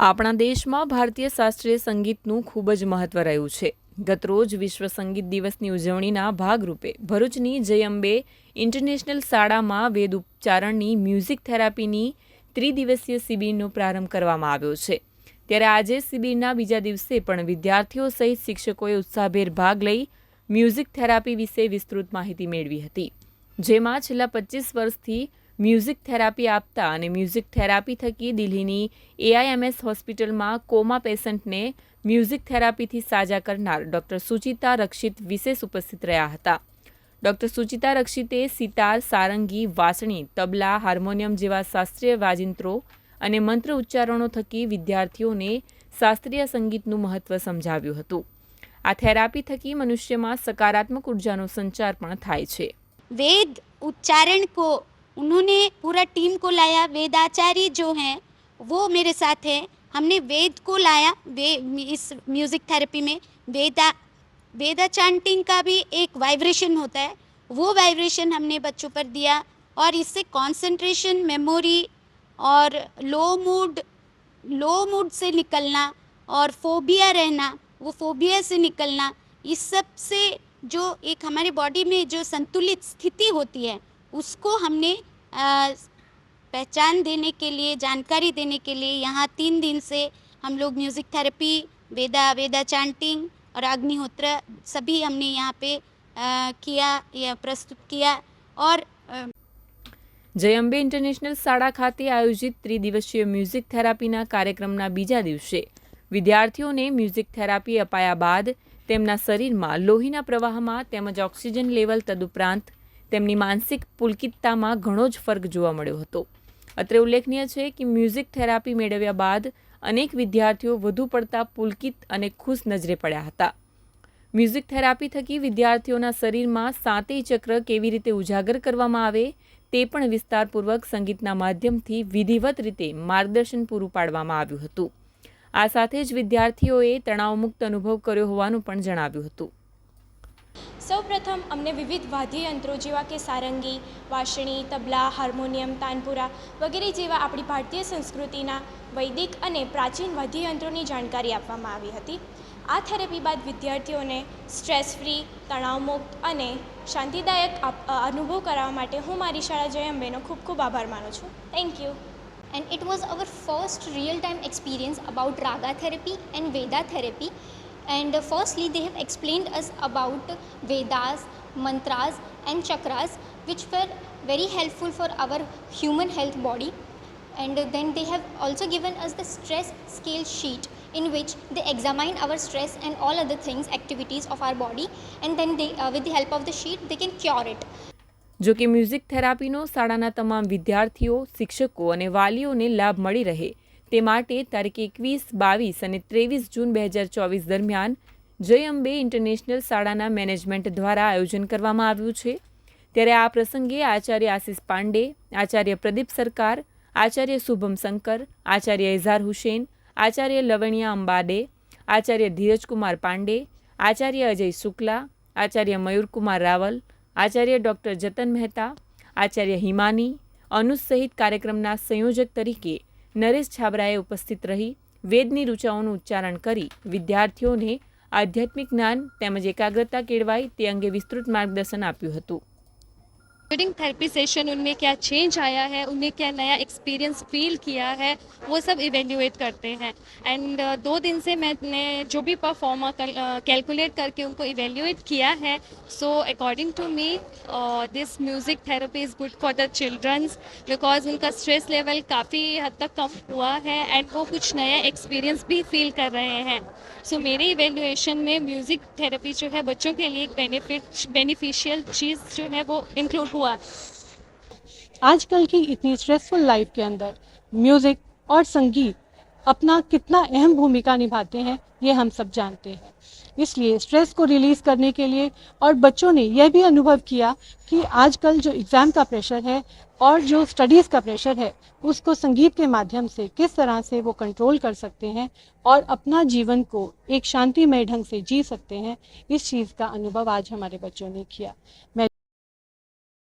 આપણા દેશમાં ભારતીય શાસ્ત્રીય સંગીતનું ખૂબ જ મહત્વ રહ્યું છે. ગતરોજ વિશ્વ સંગીત દિવસની ઉજવણીના ભાગરૂપે ભરૂચની જય અંબે ઇન્ટરનેશનલ શાળામાં વેદ ઉચ્ચારણની મ્યુઝિક થેરાપીની ત્રિદિવસીય શિબિરનો પ્રારંભ કરવામાં આવ્યો છે. ત્યારે આજે શિબિરના બીજા દિવસે પણ વિદ્યાર્થીઓ સહિત શિક્ષકોએ ઉત્સાહભેર ભાગ લઈ મ્યુઝિક થેરાપી વિશે વિસ્તૃત માહિતી મેળવી હતી. જેમાં છેલ્લા પચીસ વર્ષથી મ્યુઝિક થેરાપી આપતા અને મ્યુઝિક થેરાપી થકી દિલ્હીની એઆઈએમએસ હોસ્પિટલમાં કોમા પેશન્ટને મ્યુઝિક થેરાપીથી સાજા કરનાર ડૉક્ટર સુચિતા રક્ષિત વિશેષ ઉપસ્થિત રહ્યા હતા. ડૉક્ટર સુચિતા રક્ષિતે સિતાર, સારંગી, વાસણી, તબલા, હાર્મોનિયમ જેવા શાસ્ત્રીય વાજિંત્રો અને મંત્ર ઉચ્ચારણો થકી વિદ્યાર્થીઓને શાસ્ત્રીય સંગીતનું મહત્ત્વ સમજાવ્યું હતું. આ થેરાપી થકી મનુષ્યમાં સકારાત્મક ઉર્જાનો સંચાર પણ થાય છે. વેદ ઉચ્ચારણ કો उन्होंने पूरा टीम को लाया, वेदाचार्य जो हैं, वो मेरे साथ हैं। हमने वेद को लाया, वे, इस म्यूज़िक थेरेपी में। वेदा वेदा चांटिंग का भी एक वाइब्रेशन होता है। वो वाइब्रेशन हमने बच्चों पर दिया और इससे कंसंट्रेशन मेमोरी और लो मूड लो मूड से निकलना और फोबिया रहना, वो फोबिया से निकलना, इस सबसे जो एक हमारे बॉडी में जो संतुलित स्थिति होती है उसको हमने अ, पहचान देने के लिए जानकारी देने के लिए यहाँ तीन दिन से हम लोग music therapy Veda Veda chanting और अग्निहोत्र सभी हमने यहाँ पे अ, किया या प्रस्तुत किया और अ, જય અંબે ઇન્ટરનેશનલ શાળા ખાતે આયોજિત ત્રિદિવસીય મ્યુઝિક થેરાપીના કાર્યક્રમના બીજા દિવસે વિદ્યાર્થીઓને મ્યુઝિક થેરાપી અપાયા બાદ તેમના શરીરમાં લોહીના પ્રવાહમાં તેમજ ઓક્સિજન લેવલ તદુપરાંત તેમની માનસિક પુલકિતતામાં ઘણો જ ફરક જોવા મળ્યો હતો. અત્રે ઉલ્લેખનીય છે કે મ્યુઝિક થેરાપી મેળવ્યા બાદ અનેક વિદ્યાર્થીઓ વધુ પડતા પુલકિત અને ખુશ નજરે પડ્યા હતા. મ્યુઝિક થેરાપી થકી વિદ્યાર્થીઓના શરીરમાં સાતેય ચક્ર કેવી રીતે ઉજાગર કરવામાં આવે તે પણ વિસ્તારપૂર્વક સંગીતના માધ્યમથી વિધિવત રીતે માર્ગદર્શન પૂરું પાડવામાં આવ્યું હતું. આ સાથે જ વિદ્યાર્થીઓએ તણાવમુક્ત અનુભવ કર્યો હોવાનું પણ જણાવ્યું હતું. સૌપ્રથમ અમને વિવિધ વાદ્યયંત્રો જેવા કે સારંગી વાસણી તબલા, હાર્મોનિયમ, તાનપુરા વગેરે જેવા આપણી ભારતીય સંસ્કૃતિના વૈદિક અને પ્રાચીન વાદ્યયંત્રોની જાણકારી આપવામાં આવી હતી. આ થેરેપી બાદ વિદ્યાર્થીઓને સ્ટ્રેસ ફ્રી તણાવમુક્ત અને શાંતિદાયક અનુભવ કરાવવા માટે હું મારી શાળા જય અંબેનો ખૂબ ખૂબ આભાર માનું છું. Thank you and it was our first real time experience about raga therapy and Veda therapy. and uh, firstly they have explained us about vedas mantras and chakras which were very helpful for our human health body and then they have also given us the stress scale sheet in which they examine our stress and all other things activities of our body and then they uh, with the help of the sheet they can cure it જો કે music થેરાપીનો શાળાના તમામ વિદ્યાર્થીઓ શિક્ષકો અને વાલીઓને લાભ મળી રહે તે માટે તારીખ એકવીસ, બાવીસ અને ત્રેવીસ જૂન બે હજાર ચોવીસ દરમિયાન જય અંબે ઇન્ટરનેશનલ શાળાના મેનેજમેન્ટ દ્વારા આયોજન કરવામાં આવ્યું છે. ત્યારે આ પ્રસંગે આચાર્ય આશિષ પાંડે, આચાર્ય પ્રદીપ સરકાર, આચાર્ય શુભમ શંકર, આચાર્ય ઇઝાર હુસેન, આચાર્ય લવણિયા અંબાડે, આચાર્ય ધીરજકુમાર પાંડે, આચાર્ય અજય શુક્લા, આચાર્ય મયુરકુમાર રાવલ, આચાર્ય ડૉક્ટર જતન મહેતા, આચાર્ય હિમાની, અનુજ સહિત કાર્યક્રમના સંયોજક તરીકે નરેશ છાબરાએ ઉપસ્થિત રહી વેદની ઋચાઓનું ઉચ્ચારણ કરી વિદ્યાર્થીઓને આધ્યાત્મિક જ્ઞાન તેમજ એકાગ્રતા કેળવાય તે અંગે વિસ્તૃત માર્ગદર્શન આપ્યું હતું. ड्यूरिंग थेरेपी सेशन उनमें क्या चेंज आया है? उन्हें क्या नया एक्सपीरियंस फील किया है? वो सब इवेल्यूएट करते हैं। एंड uh, दो दिन से मैंने जो भी परफॉर्मा कैलकुलेट uh, करके उनको इवेल्यूएट किया है। So according to me this music therapy is good for the childrens because उनका स्ट्रेस लेवल काफ़ी हद तक कम हुआ है एंड वो कुछ नया एक्सपीरियंस भी फील कर रहे हैं। सो so, मेरे इवेल्युएशन में म्यूज़िक थेरेपी जो है बच्चों के लिए एक बेनिफिट बेनिफिशियल चीज़ जो है वो इंक्लूड हुआ है। आजकल की इतनी स्ट्रेसफुल लाइफ के अंदर म्यूज़िक और संगीत अपना कितना अहम भूमिका निभाते हैं, ये हम सब जानते हैं। इसलिए स्ट्रेस को रिलीज़ करने के लिए और बच्चों ने यह भी अनुभव किया कि आजकल जो एग्ज़ाम का प्रेशर है और जो स्टडीज़ का प्रेशर है, उसको संगीत के माध्यम से किस तरह से वो कंट्रोल कर सकते हैं और अपना जीवन को एक शांतिमय ढंग से जी सकते हैं, इस चीज़ का अनुभव आज हमारे बच्चों ने किया। मैं